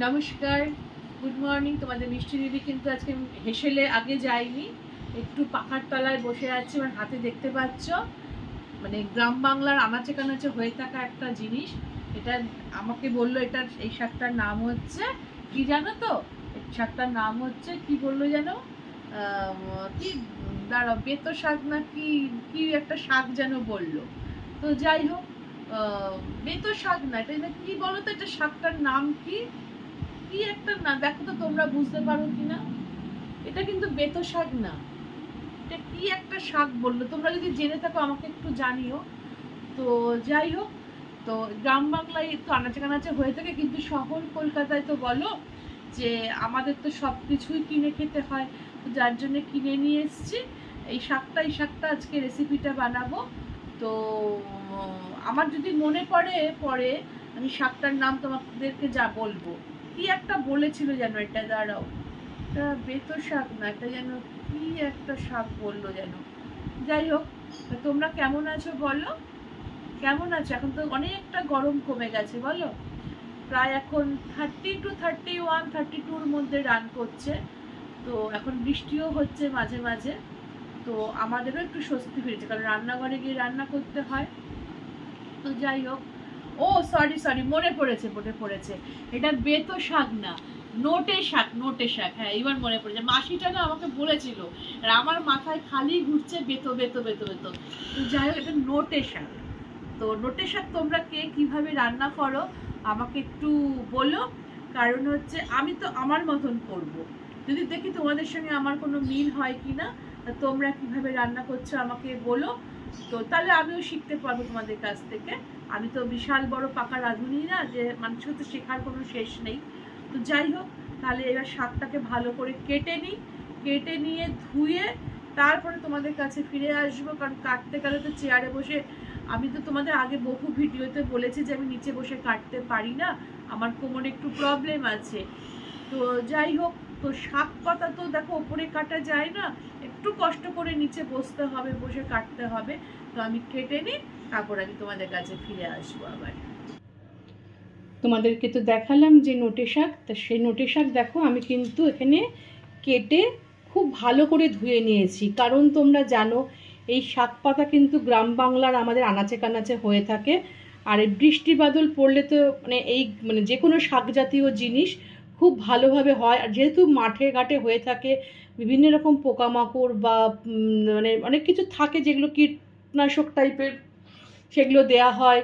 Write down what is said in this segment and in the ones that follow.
নমস্কার good morning তোমাদের মিষ্টি দিদি কিন্তু আজকে হেসেলে আগে যাইনি একটু পাখার তলায় বসে আছি, আমার হাতে দেখতে পাচ্ছ। মানে গ্রাম বাংলার আনাচে কানাচে হয়ে থাকা একটা জিনিস। এটা আমাকে বলল, এটার এই শাকটার নাম হচ্ছে, কি জানো তো? শাকটার নাম হচ্ছে, কি বলল যেন? কি, দাঁড়াও, বেতো শাক না কি কি একটা শাক যেন বলল। তো যাই হোক বেতো শাক না, এটা কি বলো তো, এটা শাকটার নাম কি? কি একটা না, দেখো তো তোমরা বুঝতে পারো কিনা? এটা কিন্তু বেতো শাক না। এটা কি একটা শাক বলল? তোমরা যদি জেনে থাকো, আমাকে একটু জানিও। তো যাই হোক, তো গ্রাম বাংলায় তো আনাচে কানাচে হয়ে থাকে। কিন্তু শহর কলকাতায় তো বলো যে আমাদের তো সব কিছুই কিনে খেতে হয়। তো যার জন্য কিনে নিয়ে এসছি। এই শাকটা এই শাকটা আজকে রেসিপিটা বানাবো। তো আমার যদি মনে পড়ে পরে আমি শাকটার নাম তোমাদেরকে যা বলব। কি একটা বলেছিল যেন এটা? দাঁড়াও। এটা বেতো শাক না এটা যেন কি একটা শাক বলল যেন? যাই হোক তোমরা কেমন আছো বলো? কেমন আছো? এখন তো অনেকটা গরম কমে গেছে, বলো? প্রায় এখন thirty two thirty one thirty টুর মধ্যে রান করছে। তো এখন বৃষ্টিও হচ্ছে মাঝে মাঝে। তো আমাদেরও একটু স্বস্তি ফিরেছে কারণ রান্নাঘরে গিয়ে রান্না করতে হয়। তো যাই হোক ও সরি সরি মনে পড়েছে মনে পড়েছে। এটা বেতো শাক না, নোটে শাক নোটে শাক হ্যাঁ এবার মনে পড়েছে। মাসিটা না আমাকে বলেছিল, আর আমার মাথায় খালি ঘুরছে বেতো বেতো বেতো বেতো। যাই হোক, এটা নোটে শাক। তো নোটে শাক তোমরা কে কীভাবে রান্না করো, আমাকে একটু বলো। কারণ হচ্ছে, আমি তো আমার মতন করব। যদি দেখি তোমাদের সঙ্গে আমার কোনো মিল হয় কি না তোমরা কীভাবে রান্না করছ আমাকে বলো। তো তাহলে আমিও শিখতে পারব তোমাদের কাছ থেকে। আমি তো বিশাল বড় পাকা রাঁধুনি না, যে মানুষকে তো শেখার কোনো শেষ নেই। তো যাই হোক, তাহলে এবার শাকটাকে ভালো করে কেটে নিই, কেটে নিয়ে ধুয়ে তারপরে তোমাদের কাছে ফিরে আসব, কারণ কাটতে গেলে তো চেয়ারে বসে আমি তো তোমাদের আগে বহু ভিডিওতে বলেছি যে আমি নিচে বসে কাটতে পারি না, আমার কোমরে একটু প্রবলেম আছে। তো যাই হোক, তো শাক পাতা তো দেখো ওপরে কাটা যায় না, একটু কষ্ট করে নিচে বসতে হবে, বসে কাটতে হবে। তো আমি কেটে নিই তারপর আমি তোমাদের কাছে ফিরে আসব আবার। তোমাদেরকে তো দেখালাম যে নোটে শাক, তা সেই নোটে শাক দেখো, আমি কিন্তু এখানে কেটে খুব ভালো করে ধুয়ে নিয়েছি। কারণ তোমরা জানো, এই শাক পাতা কিন্তু গ্রাম বাংলার আমাদের আনাচে কানাচে হয়ে থাকে। আর এই বৃষ্টি বাদল পড়লে তো মানে এই মানে যে কোনো শাক জাতীয় জিনিস খুব ভালোভাবে হয়। আর যেহেতু মাঠে ঘাটে হয়ে থাকে, বিভিন্ন রকম পোকামাকড় বা মানে অনেক কিছু থাকে যেগুলো কীটনাশক টাইপের সেগুলো দেয়া হয়।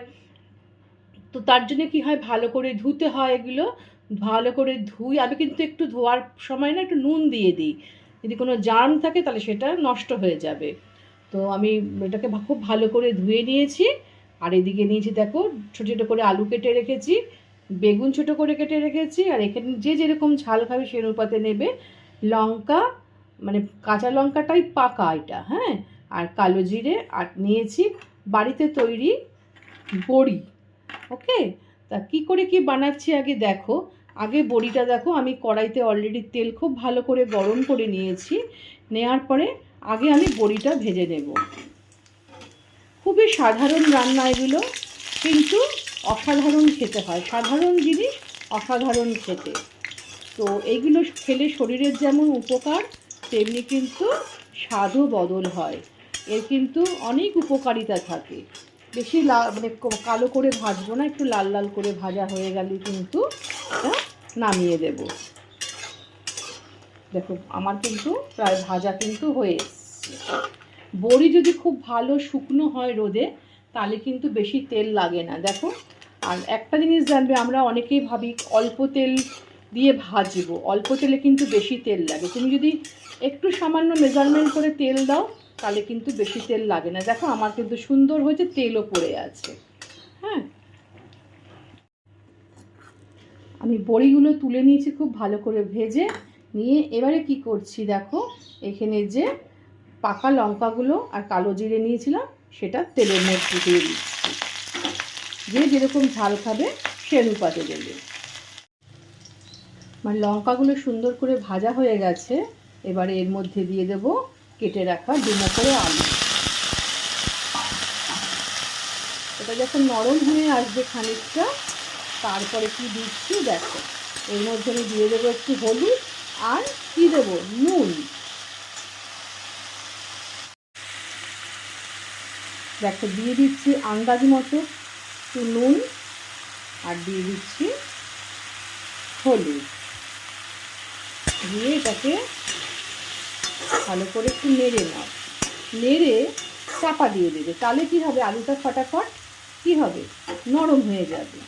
তো তার জন্য কি হয়? ভালো করে ধুতে হয় এগুলো। ভালো করে ধুই। আমি কিন্তু একটু ধোয়ার সময় না একটু নুন দিয়ে দিই। যদি কোনো জার্ম থাকে তাহলে সেটা নষ্ট হয়ে যাবে। তো আমি এটাকে খুব ভালো করে ধুয়ে নিয়েছি। আর এদিকে নিয়েছি দেখো, ছোটো ছোটো করে আলু কেটে রেখেছি। বেগুন ছোটো করে কেটে রেখেছি। আর এখানে যে যেরকম ঝাল খাবে সে অনুপাতে নেবে লঙ্কা মানে কাঁচা লঙ্কাটাই পাকা এটা হ্যাঁ? আর কালো জিরে আর নিয়েছি বাড়িতে তৈরি বড়ি, ওকে? তা কি করে কি বানাচ্ছি আগে দেখো। আগে বড়িটা দেখো, আমি কড়াইতে অলরেডি তেল খুব ভালো করে গরম করে নিয়েছি। নেওয়ার পরে আগে আমি বড়িটা ভেজে নেব। খুবই সাধারণ রান্না এগুলো, কিন্তু অসাধারণ খেতে হয়। সাধারণ জিনিস, অসাধারণ খেতে। তো এইগুলো খেলে শরীরের যেমন উপকার, তেমনি কিন্তু স্বাদও বদল হয়। এর কিন্তু অনেক উপকারিতা থাকে। বেশি লাল মানে কালো করে ভাজবো না, একটু লাল লাল করে ভাজা হয়ে গেলে কিন্তু নামিয়ে দেব। দেখো, আমার কিন্তু প্রায় ভাজা কিন্তু হয়ে বড়ি যদি খুব ভালো শুকনো হয় রোদে, তাহলে কিন্তু বেশি তেল লাগে না। দেখো, আর একটা জিনিস জানবে, আমরা অনেকেই ভাবি অল্প তেল দিয়ে ভাজবো, অল্প তেলে কিন্তু বেশি তেল লাগে। তুমি যদি একটু সামান্য মেজারমেন্ট করে তেল দাও তাহলে কিন্তু বেশি তেল লাগে না। দেখো, আমার কিন্তু সুন্দর হয়েছে, তেলও পড়ে আছে। হ্যাঁ। আমি বড়িগুলো তুলে নিয়েছি খুব ভালো করে ভেজে। নিয়ে এবারে কি করছি দেখো, এখানে যে পাকা লঙ্কাগুলো আর কালো জিরে নিয়েছিলাম, সেটা তেলের মধ্যে দিয়ে দিচ্ছি। যে যেরকম ঝাল খাবে, সে অনুপাতে দেবে। আমার লঙ্কাগুলো সুন্দর করে ভাজা হয়ে গেছে। এবারে এর মধ্যে দিয়ে দেব কেটে রাখা ডুমো করে আলু। এটা যখন নরম হয়ে আসবে খানিকটা, তারপরে কি দিচ্ছি, দেখো। এর মধ্যে আমি দিয়ে দেবো একটু হলুদ আর কি দেবো? নুন। দেখো, দিয়ে দিচ্ছি আন্দাজ মতো একটু নুন আর দিয়ে দিচ্ছি হলুদ। দিয়ে এটাকে ভালো করে একটু নেড়ে নাও। নেড়ে চাপা দিয়ে দেবে। তাহলে কি হবে? আলুটা ফটাফট কি হবে? নরম হয়ে যাবে।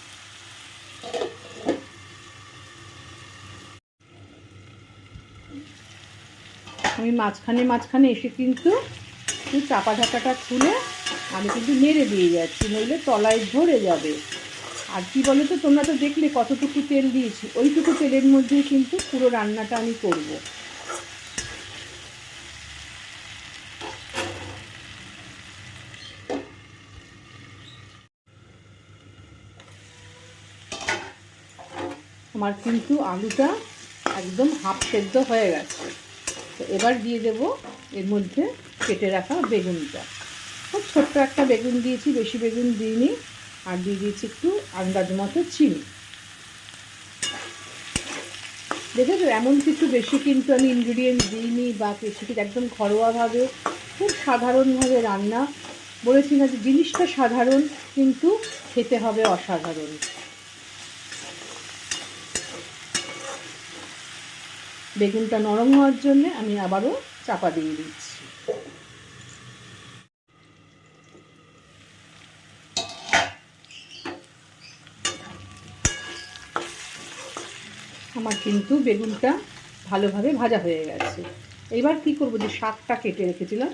আমি মাঝখানে মাঝখানে এসে কিন্তু চাপা ঢাকাটা খুলে আমি কিন্তু নেড়ে দিয়ে যাচ্ছি, নইলে তলায় ধরে যাবে। আর কি বলো তো তোমরা তো দেখলে কতটুকু তেল দিয়েছি। ওইটুকু তেলের মধ্যেই কিন্তু পুরো রান্নাটা আমি করব। আমার কিন্তু আলুটা একদম হাফ সেদ্ধ হয়ে গেছে। তো এবার দিয়ে দেব এর মধ্যে কেটে রাখা বেগুনটা। খুব ছোট্ট একটা বেগুন দিয়েছি, বেশি বেগুন দিইনি, আর দিয়ে দিয়েছি একটু আন্দাজ মতো চিনি। দেখেছ এমন কিছু বেশি কিন্তু আমি ইনগ্রিডিয়েন্ট দিইনি বা কিছু একদম ঘরোয়াভাবে, খুব সাধারণভাবে রান্না। বলেছি না যে জিনিসটা সাধারণ, কিন্তু খেতে হবে অসাধারণ। বেগুনটা নরম হওয়ার জন্য আমি আবারও চাপা দিয়ে দিচ্ছি। আমার কিন্তু বেগুনটা ভালোভাবে ভাজা হয়ে গেছে। এবার কি করব যে শাকটা কেটে রেখেছিলাম,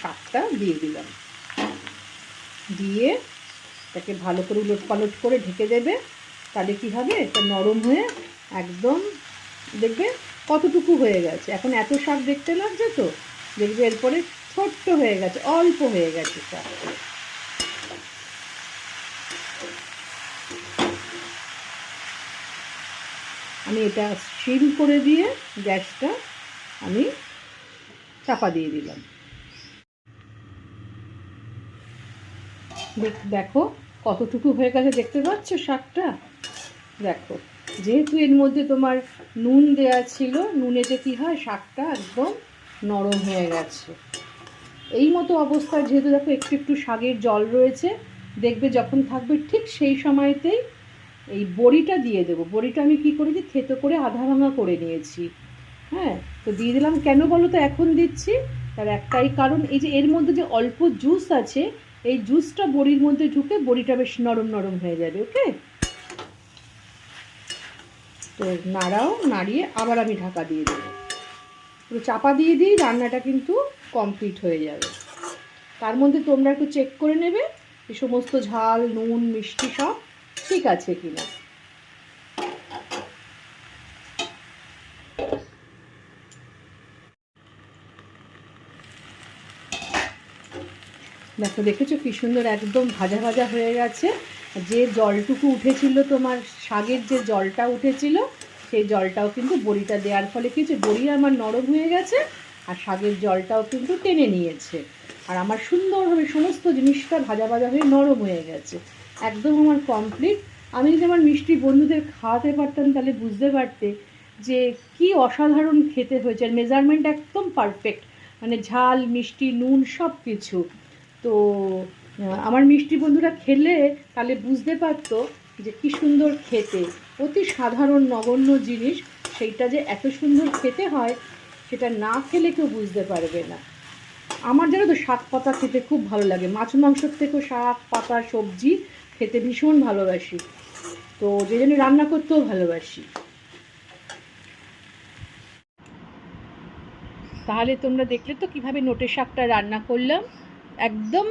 শাকটা দিয়ে দিলাম। দিয়ে তাকে ভালো করে উলট পালট করে ঢেকে দেবে, তাহলে কি হবে? এটা নরম হয়ে একদম দেখবে কতটুকু হয়ে গেছে? এখন এত শাক দেখতে লাগছে তো, দেখবে এরপরে ছোট্ট হয়ে গেছে, অল্প হয়ে গেছে শাক। আমি এটা সিম করে দিয়ে গ্যাসটা আমি চাপা দিয়ে দিলাম। দেখো কতটুকু হয়ে গেছে, দেখতে পাচ্ছ শাকটা? দেখো। যেহেতু এর মধ্যে তোমার নুন দেওয়া ছিল, নুনেতে কী হয়? শাকটা একদম নরম হয়ে গেছে। এই মতো অবস্থায় যেহেতু দেখো একটু একটু শাকের জল রয়েছে, দেখবে যখন থাকবে ঠিক সেই সময়তেই এই বড়িটা দিয়ে দেবো। বড়িটা আমি কি করেছি? থেতো করে আধা ভাঙা করে নিয়েছি। হ্যাঁ তো দিয়ে দিলাম। কেন বলো তো? এখন দিচ্ছি। তার একটাই কারণ, এই যে এর মধ্যে যে অল্প জুস আছে, এই জুসটা বড়ির মধ্যে ঢুকে বড়িটা বেশ নরম নরম হয়ে যাবে ওকে তো নাড়াও, নাড়িয়ে আবার আমি ঢাকা দিয়ে দেবো। পুরো চাপা দিয়ে দিই, রান্নাটা কিন্তু কমপ্লিট হয়ে যাবে। তার মধ্যে তোমরা একটু চেক করে নেবে, এই সমস্ত ঝাল, নুন, মিষ্টি সব ঠিক আছে কিনা। দেখো, দেখেছ কি সুন্দর একদম ভাজা ভাজা হয়ে গেছে? যে জলটুকু উঠেছিল তোমার শাগের যে জলটা উঠেছিল, সেই জলটাও কিন্তু বড়িটা দেওয়ার ফলে কিছু বড়ি আমার নরম হয়ে গেছে আর শাগের জলটাও কিন্তু টেনে নিয়েছে। আর আমার সুন্দরভাবে সমস্ত জিনিসটা ভাজা ভাজা হয়ে নরম হয়ে গেছে। একদম আমার কমপ্লিট আমি যদি আমার মিষ্টি বন্ধুদের খাওয়াতে পারতাম, তাহলে বুঝতে পারতে যে কি অসাধারণ খেতে হয়েছে। আর মেজারমেন্ট একদম পারফেক্ট মানে ঝাল, মিষ্টি, নুন সব কিছু তো আমার মিষ্টি বন্ধুরা খেলে তাহলে বুঝতে পারতো যে কি সুন্দর খেতে। অতি সাধারণ নগণ্য জিনিস, সেইটা যে এত সুন্দর খেতে হয়, সেটা না খেলে কেউ বুঝতে পারবে না। আমার জানো তো শাক পাতা খেতে খুব ভালো লাগে। মাছ মাংসর থেকেও শাক পাতা, সবজি খেতে ভীষণ ভালোবাসি। তো যে জন্য রান্না করতেও ভালোবাসি। তাহলে তোমরা দেখলে তো কীভাবে নোটের শাকটা রান্না করলাম। একদম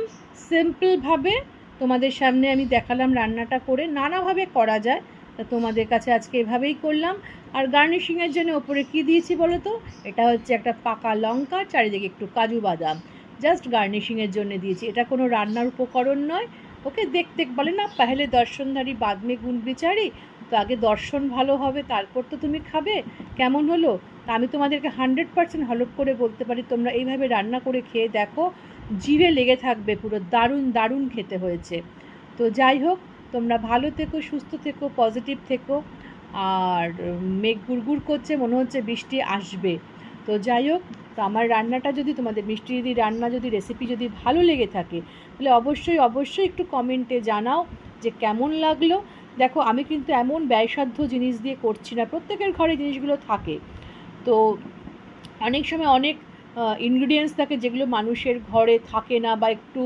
সিম্পলভাবে তোমাদের সামনে আমি দেখালাম রান্নাটা করে, নানাভাবে করা যায়। তা তোমাদের কাছে আজকে এভাবেই করলাম। আর গার্নিশিংয়ের জন্য ওপরে কী দিয়েছি বলো তো? এটা হচ্ছে একটা পাকা লঙ্কা, চারিদিকে একটু কাজু বাদাম। জাস্ট গার্নিশিংয়ের জন্য দিয়েছি। এটা কোনো রান্নার উপকরণ নয়। ওকে দেখতে বলে না, পাহলে দর্শনধারী বাদমে গুণ বিচারি, তো আগে দর্শন ভালো হবে, তারপর তো তুমি খাবে। কেমন হলো? তা আমি তোমাদেরকে হান্ড্রেড পার্সেন্ট হলপ করে বলতে পারি, তোমরা এইভাবে রান্না করে খেয়ে দেখো। জিভে লেগে থাকবে, পুরো দারুণ দারুণ খেতে হয়েছে। তো যাই হোক, তোমরা ভালো থেকো, সুস্থ থেকো পজিটিভ থেকো। আর মেঘ গুড়গুড় করছে, মনে হচ্ছে বৃষ্টি আসবে। তো যাই হোক, তো আমার রান্নাটা যদি তোমাদের, মিষ্টি যদি রান্না যদি রেসিপি যদি ভালো লেগে থাকে, তাহলে অবশ্যই অবশ্যই একটু কমেন্টে জানাও যে কেমন লাগল। দেখো, আমি কিন্তু এমন ব্যয়সাধ্য জিনিস দিয়ে করছি না, প্রত্যেকের ঘরে জিনিসগুলো থাকে। তো অনেক সময় অনেক ইনগ্রিডিয়েন্টস থাকে যেগুলো মানুষের ঘরে থাকে না বা একটু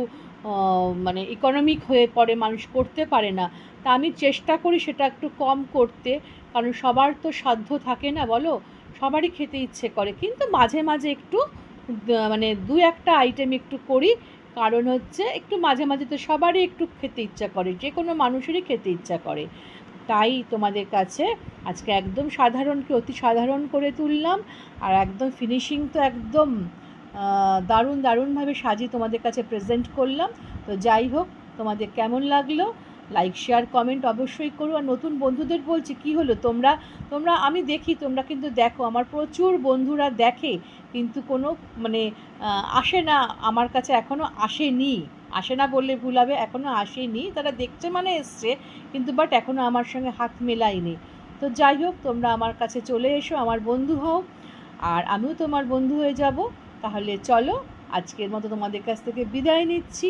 মানে ইকোনমিক হয়ে পড়ে, মানুষ করতে পারে না, তা আমি চেষ্টা করি সেটা একটু কম করতে, কারণ সবার তো সাধ্য থাকে না, বলো? সবারই খেতে ইচ্ছে করে। কিন্তু মাঝে মাঝে একটু মানে দু একটা আইটেম একটু করি, কারণ হচ্ছে একটু মাঝে মাঝে তো সবারই একটু খেতে ইচ্ছা করে যে কোনো মানুষেরই খেতে ইচ্ছা করে। তাই তোমাদের কাছে আজকে একদম সাধারণকে অতি সাধারণ করে তুললাম। আর একদম ফিনিশিং তো একদম দারুণ, দারুণভাবে সাজিয়ে তোমাদের কাছে প্রেজেন্ট করলাম। তো যাই হোক, তোমাদের কেমন লাগল? লাইক শেয়ার কমেন্ট অবশ্যই করো। আর নতুন বন্ধুদের বলছি, কি হলো তোমরা? তোমরা, আমি দেখি, তোমরা কিন্তু দেখো। আমার প্রচুর বন্ধুরা দেখে, কিন্তু কোনো মানে আসে না। আমার কাছে এখনও আসেনি। আসে না বললে ভুল হবে এখনও আসেনি। তারা দেখছে মানে এসছে, কিন্তু বাট এখনও আমার সঙ্গে হাত মেলায়নি। তো যাই হোক, তোমরা আমার কাছে চলে এসো, আমার বন্ধু হও, আর আমিও তোমার বন্ধু হয়ে যাব। তাহলে চলো, আজকের মতো তোমাদের কাছ থেকে বিদায় নিচ্ছি,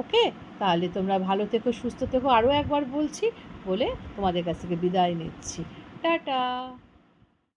ওকে? তাহলে তোমরা ভালো থেকো, সুস্থ থেকো, আরও একবার বলছি বলে তোমাদের কাছ থেকে বিদায় নিচ্ছি। টাটা!